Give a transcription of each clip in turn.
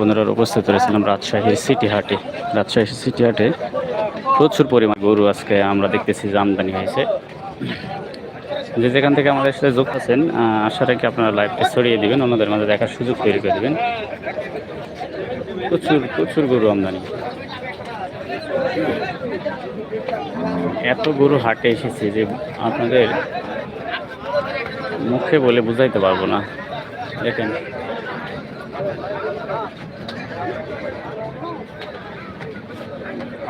বন্ধুরা, উপস্থিত রয়েছিলাম রাজশাহীর সিটি হাটে। রাজশাহী সিটি হাটে প্রচুর পরিমাণ গরু আজকে আমরা দেখতেছি যে আমদানি হয়েছে। যে যেখান থেকে আমাদের সাথে যোগ আছেন আশা রাখি আপনারা লাইভটি ছড়িয়ে দিবেন, অন্যদের মাঝে দেখার সুযোগ তৈরি করে দেবেন। প্রচুর প্রচুর গরু আমদানি। এত গরু হাটে এসেছে যে আপনাদের মুখে বলে বুঝাইতে পারব না। দেখেন।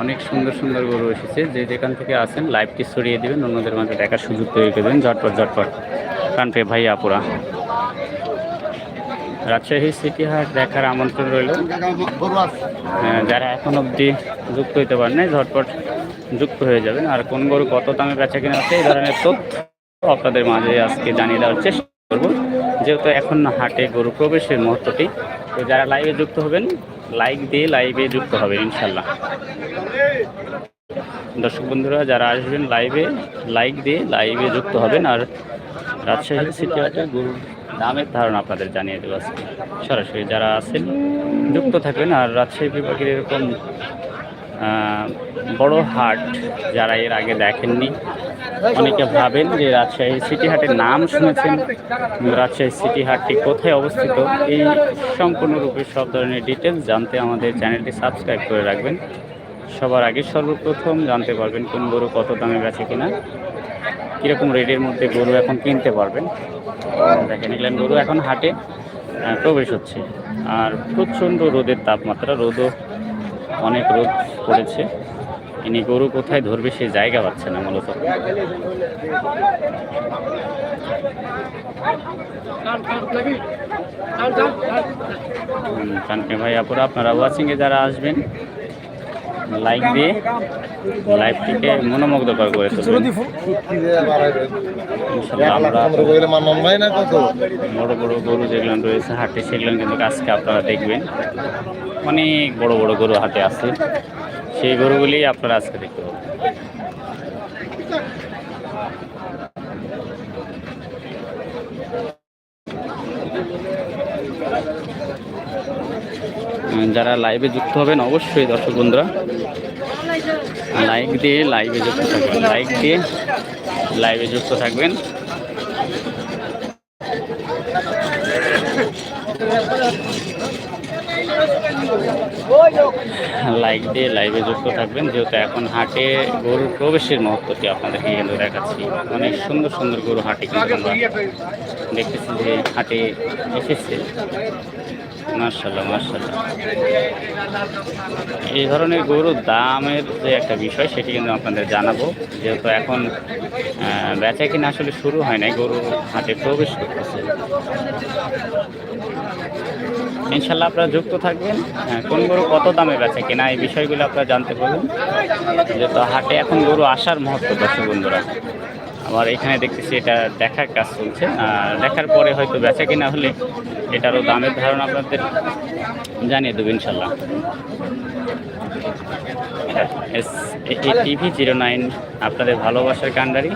অনেক সুন্দর সুন্দর গরু এসেছে। যে যেখান থেকে আসেন লাইভটি ছড়িয়ে দেবেন অন্যদের মাঝে দেখার সুযোগ তৈরি করবেন ঝটপট ঝটপট। কানপে ভাই আপুরা। রাজশাহী সিটি হাট দেখার আমন্ত্রণ রইল। হ্যাঁ, যারা এখন অবধি যুক্ত হইতে পারেন ঝটপট যুক্ত হয়ে যাবেন। আর কোন গরু কত দামে বেচা কিনা হচ্ছে এই ধরনের তথ্য আপনাদের মাঝে আজকে জানিয়ে দেওয়ার চেষ্টা করব। যেহেতু এখন হাটে গরু প্রবেশের মুহূর্তটি তো যারা লাইভে যুক্ত হবেন লাইক দিয়ে লাইভে যুক্ত হবে ইনশাল্লাহ দর্শক বন্ধুরা, যারা আসবেন লাইভে লাইক দিয়ে লাইভে যুক্ত হবেন। আর রাজশাহী সিটি একটা গুরু দামের ধারণা আপনাদের জানিয়ে দেবো সরাসরি যারা আছেন, যুক্ত থাকবেন। আর রাজশাহী বিভাগের এরকম বড় হাট যারা এর আগে দেখেননি, অনেকে ভাবেন যে রাজশাহী সিটি হাটের নাম শুনেছেন, রাজশাহী সিটি হাটটি কোথায় অবস্থিত, এই সম্পূর্ণরূপে সব ধরনের ডিটেলস জানতে আমাদের চ্যানেলটি সাবস্ক্রাইব করে রাখবেন। সবার আগে সর্বপ্রথম জানতে পারবেন কোন গরু কত দামে বেচে কিনা, কীরকম রেটের মধ্যে গরু এখন কিনতে পারবেন। দেখেন এগুলেন গরু এখন হাটে প্রবেশ হচ্ছে। আর প্রচণ্ড রোদের তাপমাত্রা, রোদও অনেক রোদ পড়েছে। ইনি গরু কোথায় ধরবে সেই জায়গা পাচ্ছে না মূলত। কানকে ভাই আপুরা আপনারা ওয়াচিংয়ে যারা আসবেন লাইক দিয়ে লাইভটিকে মনোমুগ্ধকর করে তুলবেন। বড় বড় গরু যেগুলো রয়েছে হাটে সেগুলো কিন্তু আজকে আপনারা দেখবেন। অনেক বড় বড় গরু হাতে আছে। সেই গরুগুলি আপনারা আজকে দেখতে পাবেন। যারা লাইভে যুক্ত হবেন, অবশ্যই দর্শক বন্ধুরা লাইক দিয়ে লাইভে যুক্ত থাকবেন। লাইক দিয়ে লাইভে যুক্ত থাকবেন। লাইক দিয়ে লাইভে যুক্ত থাকবেন, যেহেতু এখন হাটে গরুর প্রবেশের মুহূর্তটি আপনাদেরকে কিন্তু দেখাচ্ছি। অনেক সুন্দর সুন্দর গরু হাটে কিন্তু আমরা দেখতেছি যে হাটে এসেছে। মার্শাল্লাহ মার্শাল্লাহ এই ধরনের গরুর দামের যে একটা বিষয়, সেটি কিন্তু আপনাদের জানাব। যেহেতু এখন বেচা কিনা আসলে শুরু হয় নাই গরু হাটে প্রবেশ করতেছে। ইনশাল্লাহ আপনারা যুক্ত থাকবেন। হ্যাঁ, কোন গরু কত দামে বেচে কিনা এই বিষয়গুলো আপনারা জানতে পারবেন। যেহেতু হাটে এখন গরু আসার মুহূর্ত দর্শক বন্ধুরা। আবার এখানে দেখতেছি এটা দেখার কাজ চলছে। দেখার পরে হয়তো বেচা কিনা হলে এটারও দামের ধারণা আপনাদের জানিয়ে দেবো ইনশাল্লাহ এস টিভি জিরো নাইন আপনাদের ভালোবাসার কান্ডারি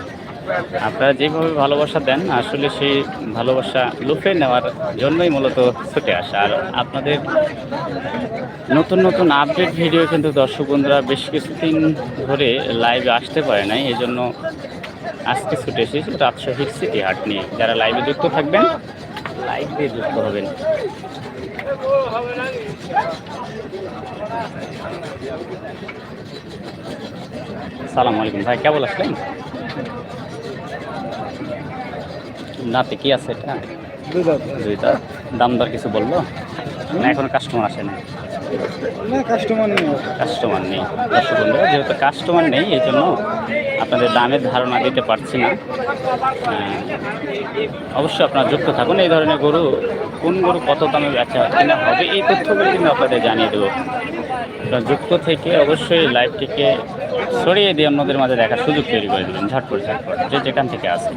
আপনারা যেভাবে ভালোবাসা দেন, আসলে সেই ভালোবাসা লুফে নেওয়ার জন্যই মূলত ছুটে আসা। আর আপনাদের নতুন নতুন আপডেট ভিডিও কিন্তু দর্শক বন্ধুরা বেশ কিছুদিন ধরে লাইভে আসতে পারে নাই এই জন্য আজকে ছুটে এসেছি রাজশাহী সিটি হাট নিয়ে। যারা লাইভে যুক্ত থাকবেন লাইভ দিয়ে যুক্ত হবেন। সালাম আলাইকুম ভাই কেবল আসলেন নাতে কি আছে এটা? দুইটা। দাম দর কিছু বলল? না এখনও কাস্টমার আসে না কাস্টমার নেই। কাস্টমার নেই। যেহেতু কাস্টমার নেই এই জন্য আপনাদের দামের ধারণা দিতে পারছি না। অবশ্যই আপনারা যুক্ত থাকুন। এই ধরনের গরু কোন গরু কত দামে বেচা কিনা হবে এই তথ্যগুলো কিন্তু আপনাদের জানিয়ে দেবো। আপনারা যুক্ত থেকে অবশ্যই লাইভটিকে সরিয়ে দিয়ে অন্যদের মাঝে দেখার সুযোগ তৈরি করে দেবেন। ঝটপট ঝটপট যে যেখান থেকে আসেন।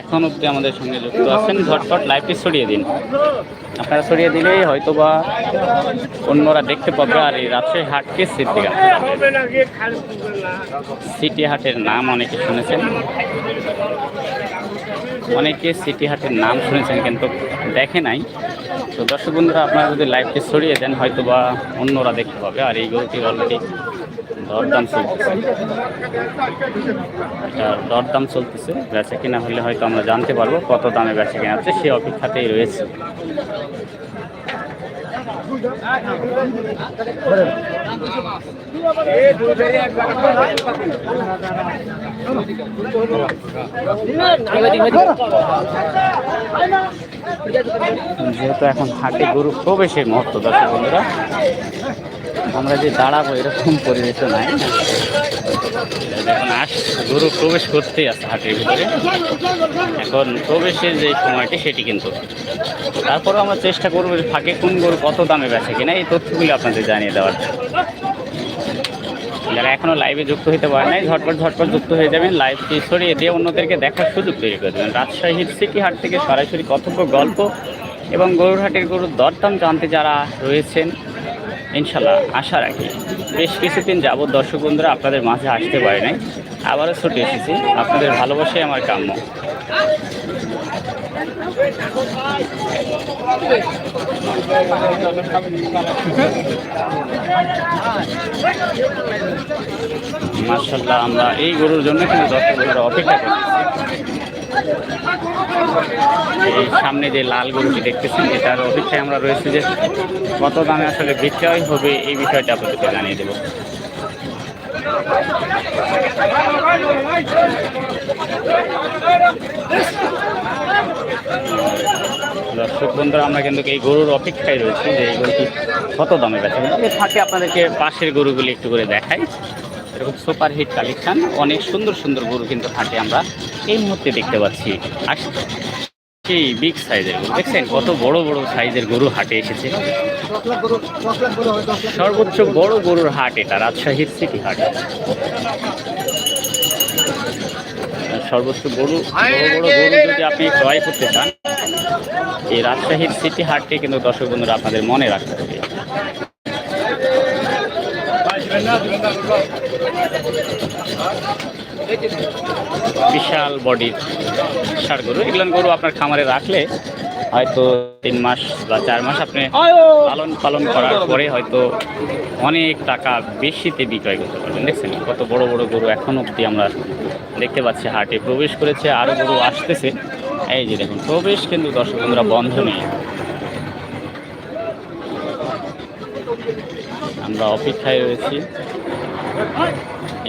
এখন অব্দি আমাদের সঙ্গে যুক্ত আছেন। ঝটপট লাইভটি ছড়িয়ে দিন। আপনারা ছড়িয়ে দিলেই হয়তো বা অন্যরা দেখতে পাবে আর এই রাজশাহী হাটকে সিদ্ধিঘাট সিটি হাটের নাম অনেকে শুনেছেন। অনেকে সিটি হাটের নাম শুনেছেন কিন্তু দেখে নাই। তো দর্শক বন্ধুরা, আপনারা যদি লাইভটি ছড়িয়ে দেন হয়তো বা অন্যরা দেখতে পাবে। আর এই গরুটির অলরেডি দরদাম চলতেছে। এটার দরদাম চলতেছে। বেচা কিনা হলে হয়তো আমরা জানতে পারব কত দামে বেচা কিনা হচ্ছে, সে অপেক্ষাতেই রয়েছে। যেহেতু এখন হাটে গরু প্রবেশের মুহূর্ত, দর্শক বন্ধুরা আমরা যে দাঁড়াবো এরকম পরিবেশ নাই। এখন আস, গরু প্রবেশ করতেই আছে হাটের ভিতরে। এখন প্রবেশের যে সময়টি, সেটি কিন্তু। তারপরেও আমরা চেষ্টা করব যে ফাঁকে কোন গরু কত দামে বেচে কিনা, এই তথ্যগুলি আপনাদের জানিয়ে দেওয়ার। যারা এখনও লাইভে যুক্ত হতে পারে নাই, ঝটপট ঝটপট যুক্ত হয়ে যাবেন। লাইভটি ছড়িয়ে দিয়ে অন্যদেরকে দেখার সুযোগ তৈরি করে দেবেন। রাজশাহীর সিটি হাট থেকে সরাসরি কথোপ গল্প এবং গরুর হাটের গরুর দরদাম জানতে যারা রয়েছেন ইনশাল্লাহ আশা রাখি। বেশ কিছুদিন যাবৎ দর্শক বন্ধুরা আপনাদের মাঝে আসতে পারে নাই। আবারও ছুটে এসেছি। আপনাদের ভালোবাসাই আমার কাম্য। মার্শাল্লাহ আমরা এই গরুর জন্য কিন্তু দর্শক বন্ধুরা অপেক্ষা করতেছি এই সামনে যে লাল গরুটি দেখতেছেন, এটার অপেক্ষায় আমরা রয়েছি যে কত দামে আসলে বিক্রয় হবে এই বিষয়টা আপনাদেরকে জানিয়ে দেবো। দর্শক বন্ধুরা, আমরা কিন্তু এই গরুর অপেক্ষায় রয়েছি যে এই গরুটি কত দামে বেচা ফাঁকে আপনাদেরকে পাশের গরুগুলি একটু করে দেখাই। এরকম সুপার হিট কালেকশন। অনেক সুন্দর সুন্দর গরু কিন্তু হাটে আমরা এই মুহূর্তে দেখতে পাচ্ছি। সেই বিগ সাইজের গরু, দেখছেন কত বড় বড় সাইজের গরু হাটে এসেছে। সর্বোচ্চ বড় গরুর হাট এটা রাজশাহীর সিটি হাট। সর্বোচ্চ গরু, বড় বড় গরু যদি আপনি ক্রয় করতে চান, এই রাজশাহীর সিটি হাটকে কিন্তু দর্শক বন্ধুরা আপনাদের মনে রাখতে হবে। বিশাল বডির ষাট গরু। এগুলো গরু আপনার খামারে রাখলে হয়তো তিন মাস বা চার মাস আপনি পালন পালন করার পরে হয়তো অনেক টাকা বেশিতে বিক্রয় করতে পারবেন। দেখছেন কত বড় বড় গরু এখন অবধি আমরা দেখতে পাচ্ছি হাটে প্রবেশ করেছে আরও গরু আসতেছে। এই যে দেখুন প্রবেশ কিন্তু দর্শক বন্ধুরা বন্ধ নেই। আমরা অপেক্ষায় রয়েছি।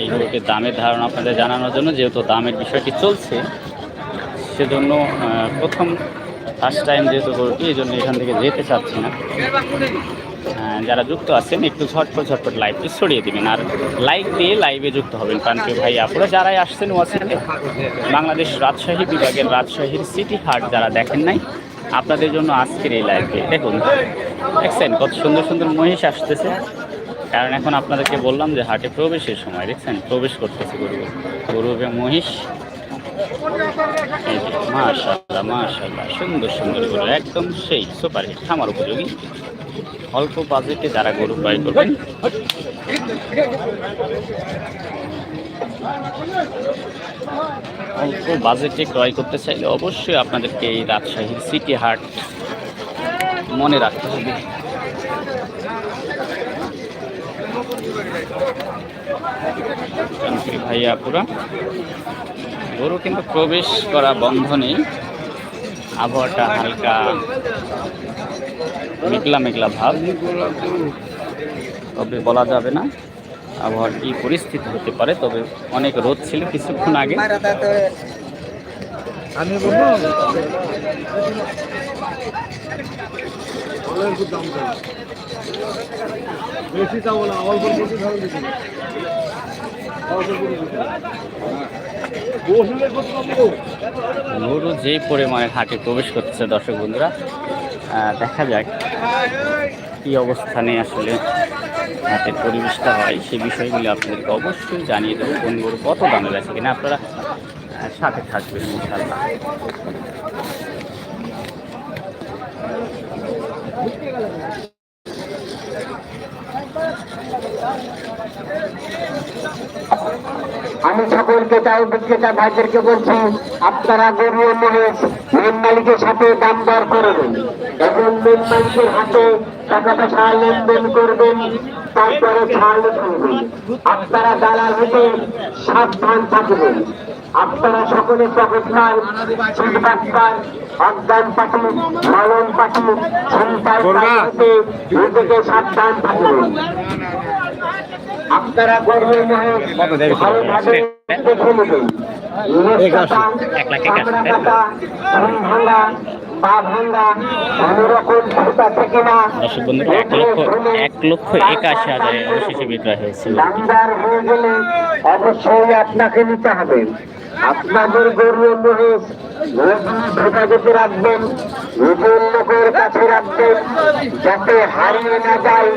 এই গরুটির দামের ধারণা আপনাদের জানানোর জন্য, যেহেতু দামের বিষয়টি চলছে, সেজন্য প্রথম ফার্স্ট টাইম যেহেতু গরুটি এই জন্য এখান থেকে যেতে চাচ্ছি না। যারা যুক্ত আছেন, একটু ঝটপট ঝটপট লাইভটি ছড়িয়ে দিবেন। আর লাইক দিয়ে লাইভে যুক্ত হবেন প্রান্তীয় ভাই আপনারা যারাই আসছেন ওয়াসিনে বাংলাদেশ রাজশাহী বিভাগের রাজশাহীর সিটি হাট যারা দেখেন নাই, আপনাদের জন্য আজকের এই লাইভে দেখুন, দেখছেন কত সুন্দর সুন্দর মহিষ আসতেছে। কারণ এখন আপনাদেরকে বললাম যে হাটে প্রবেশের সময়, দেখছেন? প্রবেশ করতেছে গরু। গরু এবং মহিষ। মাশাআল্লাহ মাশাআল্লাহ, সুন্দর সুন্দর গরু, একদম সেই সুপার হিট খামার উপযোগী। অল্প বাজেটে যারা গরু ক্রয় করবেন, অল্প বাজেটে ক্রয় করতে চাইলে অবশ্যই আপনাদেরকে এই রাজশাহীর সিটি হাট মনে রাখতে হবে। ভাইয়া পুরা। গরু কিন্তু প্রবেশ করা বন্ধ নেই। আবহাওয়াটা হালকা মেঘলা মেঘলা ভাব। তবে বলা যাবে না আবহাওয়ার কি পরিস্থিতি হতে পারে তবে অনেক রোদ ছিল কিছুক্ষণ আগে। আমি বলব বেশি না অল্প বেশি গরু যে পরিমাণে হাটে প্রবেশ করতেছে, দর্শক বন্ধুরা দেখা যাক কি অবস্থানে আসলে হাটের পরিবেশটা হয়। সেই বিষয়গুলি আপনাদেরকে অবশ্যই জানিয়ে দেবো, কোন গরু কত দামে বেছে কিনা আপনারা সাথে থাকবেন ইনশাল্লাহ আমি সকল ক্রেতা ও বিক্রেতা ভাইদেরকে বলছি আপনারা গরু ও মেন মালিকের সাথে দাম দর করে করবেন এবং মেন মালিকের হাতে টাকা পয়সা লেনদেন করবেন তারপরে ছাড় ফেলবেন আপনারা দালাল হতে সাবধান থাকবেন। আপনারা সকলে চকটমাল চিটবাটপার অজ্ঞান পাটি লালন ছিনতাই হতে নিজেকে সাবধান থাকবেন। আপনারা দর্শক বন্ধুরা এক লক্ষ এক লক্ষ একাশি হাজারে অবশেষে বিক্রয় হয়েছে। দামদার হয়ে গেলে অবশ্যই আপনাকে নিতে হবে। আপনাদের গরু মহেশ হেফাজতে রাখবেন নিজের লোকের কাছে রাখবেন যাতে হারিয়ে না যায়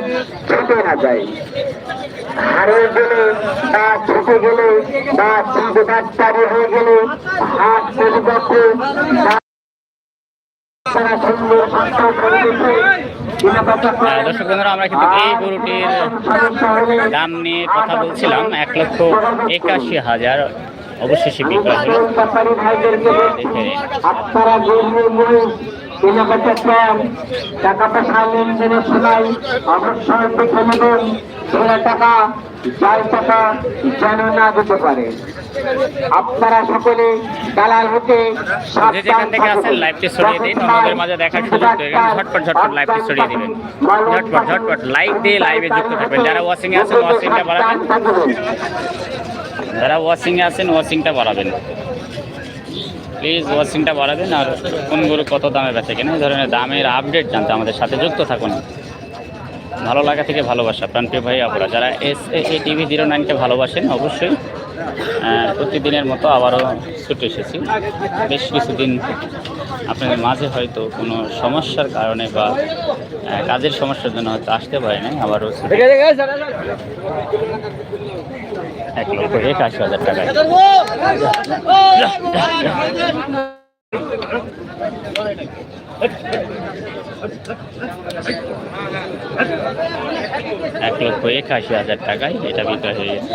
খেতে না যায়। হারিয়ে গেলে বা ছুটে গেলে বা চিন্তা হয়ে গেলে হাত পরিবর্তে দর্শক বন্ধুরা আমরা কিন্তু এই গরুটির দাম নিয়ে কথা বলছিলাম। এক লক্ষ একাশি হাজার। অবশেষে বিক্রয় হলো। ব্যাপারী ভাইদেরকে বলছি, দেখে নিন। আপনারা গরুর মহিষ কেনাকাটা চান টাকা পয়সা লেনদেনের সময় অবশ্যই দেখে নেবেন ছেলে টাকা যার টাকা যেন না দিতে পারে আপনারা সকলে দালাল হতে যেখান থেকে আসেন লাইভটি ছড়িয়ে দিন অন্যদের মাঝে দেখার সুযোগ তৈরি ঝটপট ঝটপট লাইভটি ছড়িয়ে দিবেন। ঝটপট ঝটপট লাইক দিয়ে লাইভে যুক্ত থাকবেন। যারা ওয়াচিং এ আছেন ওয়াচিংটা বাড়াবেন। যারা ওয়াচিং এ আছেন ওয়াচিংটা বাড়াবেন। প্লিজ ওয়াচিংটা বাড়াবেন আর কোন গরু কত দামে বেচে কিনা। এই ধরনের দামের আপডেট জানতে আমাদের সাথে যুক্ত থাকুন। ভালো লাগা থেকে ভালোবাসা। প্রাণপ্রিয় ভাই আপনারা যারা এস এ টিভি জিরো নাইনকে ভালোবাসেন, অবশ্যই প্রতিদিনের মতো আবারও ছুটে এসেছি। বেশ কিছুদিন আপনাদের মাঝে হয়তো কোনো সমস্যার কারণে বা কাজের সমস্যার জন্য হয়তো আসতে পারেনি আবারও এক লক্ষ একাশি হাজার টাকায় এক লক্ষ একাশি হাজার টাকায় এটা বিক্রয় হয়ে গেছে।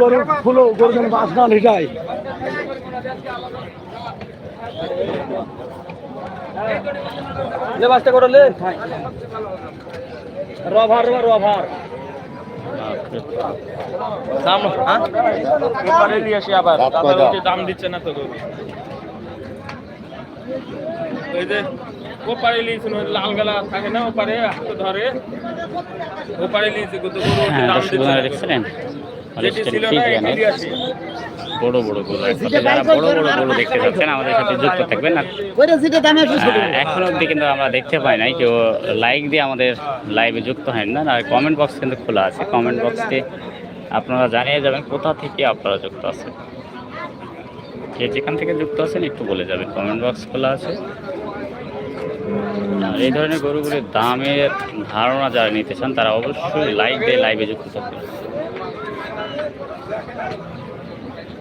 গরু ফুলো গরু বাস না লিটাই লে বাসটা করে লে। রভার রভার। দাম হ্যাঁ? ওপারে নিয়ে আসি আবার। দাম দিচ্ছে না তো গরু। এই যে ওপারে লিয়েছিল লাল গালা থাকে না ওপারে হাতে ধরে। ওপারে লিয়েছে গরু হ্যাঁ দাম দিচ্ছে না। দেখছিলেন? যেটি ছিল না এটি আসি। বড় বড় গরু একসাথে যারা বড় বড় গরু দেখতে পাচ্ছেন আমাদের সাথে যুক্ত থাকবেন। আর এখনও অবধি কিন্তু আমরা দেখতে পাই নাই কেউ লাইক দিয়ে আমাদের লাইভে যুক্ত হয় না আর কমেন্ট বক্স কিন্তু খোলা আছে। কমেন্ট বক্সে আপনারা জানিয়ে যাবেন কোথা থেকে আপনারা যুক্ত আছেন। কে যেখান থেকে যুক্ত আছেন একটু বলে যাবেন। কমেন্ট বক্স খোলা আছে। আর এই ধরনের গরুগুলির দামের ধারণা যারা নিতে চান তারা অবশ্যই লাইক দিয়ে লাইভে যুক্ত থাকবেন।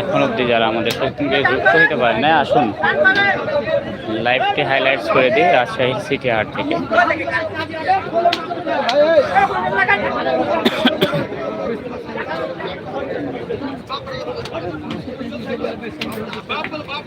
এখন অবধি যারা আমাদের সত্যি যুক্ত হতে পারে না আসুন। লাইভটি হাইলাইটস করে দিই, রাজশাহী সিটি হাট থেকে।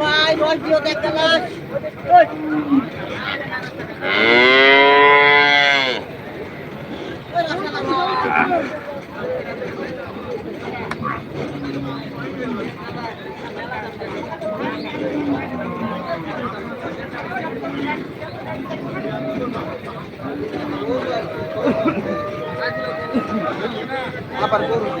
ভাই রঞ্জিও দেখতে লাশ করুন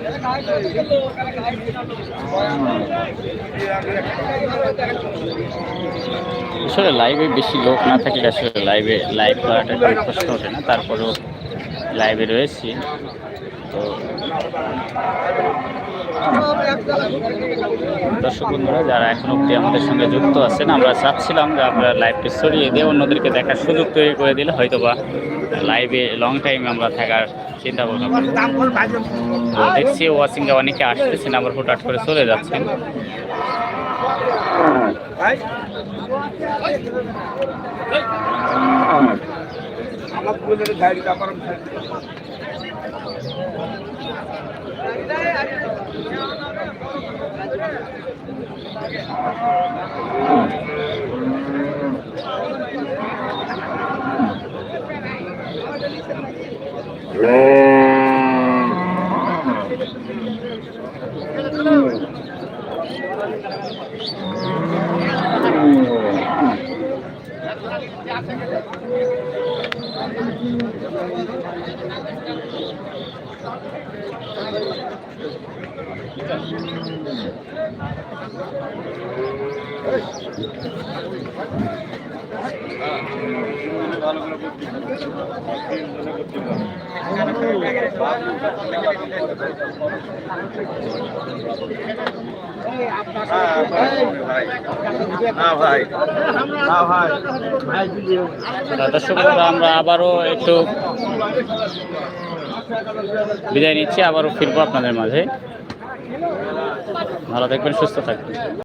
আসলে লাইভে বেশি লোক না থাকলে আসলে লাইভে লাইভ করাটা একটু কষ্ট ওঠে না? তারপরেও লাইভে রয়েছি। তো দর্শক বন্ধুরা, যারা এখন অব্দি আমাদের সঙ্গে যুক্ত আছেন, আমরা চাচ্ছিলাম যে আমরা লাইভটি সরিয়ে দিয়ে অন্যদেরকে দেখার সুযোগ তৈরি করে দিলে হয়তো বা লাইভে লং টাইম আমরা থাকার চিন্তা ভাবনা তো দেখছি ওয়াচিংয়ে অনেকে আসতেছেন আবার হুটহাট করে চলে যাচ্ছেন তা দর্শক আমরা আবারও একটু বিদায় নিচ্ছি আবারও ফিরবো আপনাদের মাঝে। ভালো থাকবেন সুস্থ থাকবেন।